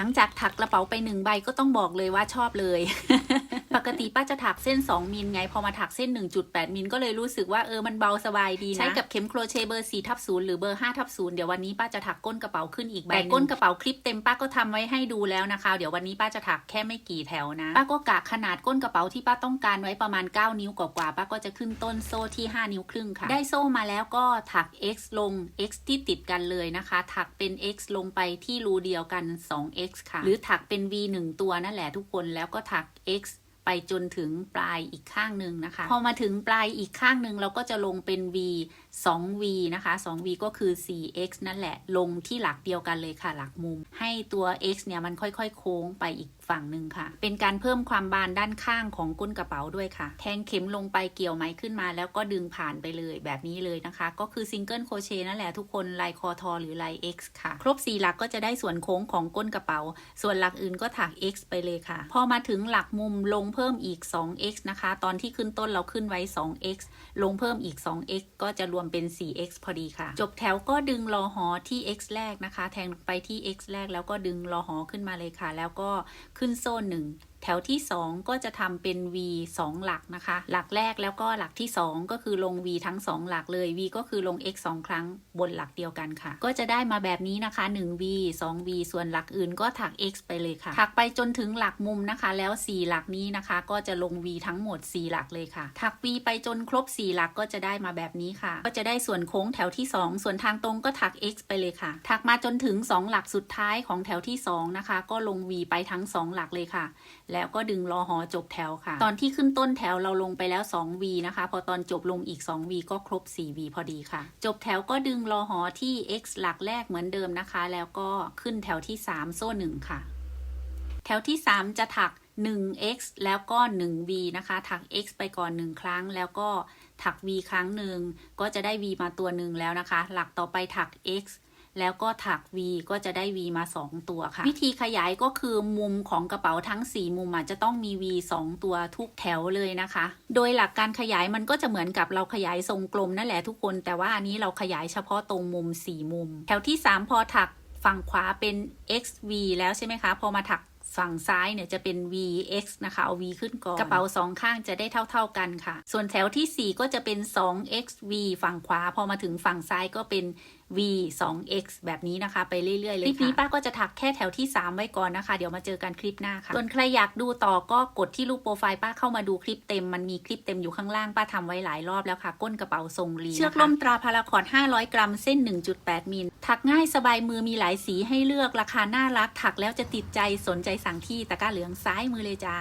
หลังจากถักกระเป๋าไปหนึ่งใบก็ต้องบอกเลยว่าชอบเลย ปกติป้าจะถักเส้น 2 มิลไง พอมาถักเส้น 1.8 มิลก็เลยรู้สึกว่าเออมันเบาสบายดีนะ ใช้กับเข็มโครเชต์เบอร์4ทับ0หรือเบอร์5ทับ0เดี๋ยววันนี้ป้าจะถักก้นกระเป๋าขึ้นอีกใบแต่ก้นกระเป๋าคลิปเต็มป้าก็ทำไว้ให้ดูแล้วนะคะ เดี๋ยววันนี้ป้าจะถักแค่ไม่กี่แถวนะ ป้าก็กะขนาดก้นกระเป๋าที่ป้าต้องการไว้ประมาณ 9 นิ้วกว่าๆป้าก็จะขึ้นต้นโซ่ที่ 5 นิ้วครึ่งค่ะ ได้โซ่มาแล้วก็ถัก x ลง x ที่ติดกันเลยนะคะ ถักเป็น x ลงไปที่รูเดียวกัน 2x ค่ะ หรือถักเป็น v 1ตัวนั่นแหละทุกคนแล้วก็ถัก x ไปจนถึงปลายอีกข้างหนึ่งนะคะ พอมาถึงปลายอีกข้างหนึ่งเราก็จะลงเป็น v 2v นะคะ 2v ก็คือ 4x นั่นแหละ ลงที่หลักเดียวกันเลยค่ะ หลักมุม ให้ตัว x เนี่ยมันค่อยๆ โค้งไปอีกฝั่งหนึ่งค่ะ เป็นการเพิ่มความบานด้านข้างของก้นกระเป๋าด้วยค่ะ แทงเข็มลงไปเกี่ยวไหมขึ้นมา แล้วก็ดึงผ่านไปเลยแบบนี้เลยนะคะ ก็คือซิงเกิลโคเชนั่นแหละทุกคนลายคอทอหรือลาย x ค่ะ ครบ 4 หลักก็จะได้ส่วนโค้งของก้นกระเป๋า ส่วนหลักอื่นก็ถัก x ไปเลยค่ะ พอมาถึงหลักมุมลงเพิ่มอีก 2x นะคะ ตอนที่ขึ้นต้นเราขึ้นไว้ 2x ลงเพิ่มอีก 2x ก็จะรวมเป็น 4x พอดีค่ะ จบแถวก็ดึงรอหอที่ x แรกนะคะ แทงไปที่ x แรกแล้วก็ดึงรอหอขึ้นมาเลยค่ะ แล้วก็ขึ้นโซ่หนึ่ง แถวที่ 2 ก็จะทำเป็น v 2 หลักนะคะ หลักแรกแล้วก็หลักที่ 2 ก็คือลง v ทั้ง 2 หลักเลย v ก็คือลง x 2 ครั้งบนหลักเดียวกันค่ะ ก็จะได้มาแบบนี้นะคะ 1v 2v ส่วนหลักอื่นก็ถัก x ไปเลยค่ะ ถักไปจนถึงหลักมุมนะคะ แล้ว 4 หลักนี้นะคะ ก็จะลง v ทั้งหมด 4 หลักเลยค่ะ ถัก v ไปจนครบ 4 หลักก็จะได้มาแบบนี้ค่ะ ก็จะได้ส่วนโค้งแถวที่ 2 ส่วนทางตรงก็ถัก x ไปเลยค่ะ ถักมาจนถึง 2 หลักสุดท้ายของแถวที่ 2 นะคะ ก็ลง v ไปทั้ง 2 หลักเลยค่ะแล้วก็ดึงรอหอจบแถวค่ะ ตอนที่ขึ้นต้นแถวเราลงไปแล้ว 2v นะคะ พอตอนจบลงอีก 2v ก็ครบ 4v พอดีค่ะ จบแถวก็ดึงรอหอที่ x หลักแรกเหมือนเดิมนะคะ แล้วก็ขึ้นแถวที่ 3 โซ่ 1 ค่ะ แถวที่ 3 จะถัก 1x แล้วก็ 1v นะคะ ถัก x ไปก่อน 1 ครั้ง แล้วก็ถัก v ครั้งหนึ่ง ก็จะได้ v มาตัวหนึ่งแล้วนะคะ หลักต่อไปถัก x แล้วก็ถัก V ก็จะได้ V มา 2 ตัวค่ะ วิธีขยายก็คือมุมของกระเป๋าทั้ง 4 มุมอาจจะต้องมี V 2 ตัวทุกแถวเลยนะคะ โดยหลักการขยายมันก็จะเหมือนกับเราขยายทรงกลมนั่นแหละทุกคน แต่ว่าอันนี้เราขยายเฉพาะตรงมุม 4 มุม แถวที่ 3 พอถักฝั่งขวาเป็น XV แล้วใช่ไหมคะ พอมาถัก ฝั่งซ้ายเนี่ยจะเป็น VX นะคะเอา V ขึ้นก่อน กระเป๋าสองข้างจะได้เท่า ๆกันค่ะ ส่วนแถวทีสี่4 ก็จะเป็น 2XV ฝั่งขวา พอมาถึงฝั่งซ้ายก็เป็น V 2X แบบนี้นะคะ ไปเรื่อย ๆ เลยค่ะคลิปนี้ป้าก็จะถักแค่แถวที่ 3 ไว้ก่อนนะคะ เดี๋ยวมาเจอกันคลิปหน้าค่ะ ส่วนใครอยากดูต่อก็กดที่รูปโปรไฟล์ป้าเข้ามาดูคลิปเต็ม มันมีคลิปเต็มอยู่ข้างล่างป้าทำไว้หลายรอบแล้วค่ะ ก้นกระเป๋าทรงรีเชือกล่มตราพาราคอร์ด500 กรัมเส้น 1.8 มิลถักง่ายสบายมือมีหลายสีให้เลือกราคาน่ารัก ถักแล้วจะติดใจสนใจสั่งที่ตะกร้าเหลืองซ้ายมือเลยจ้า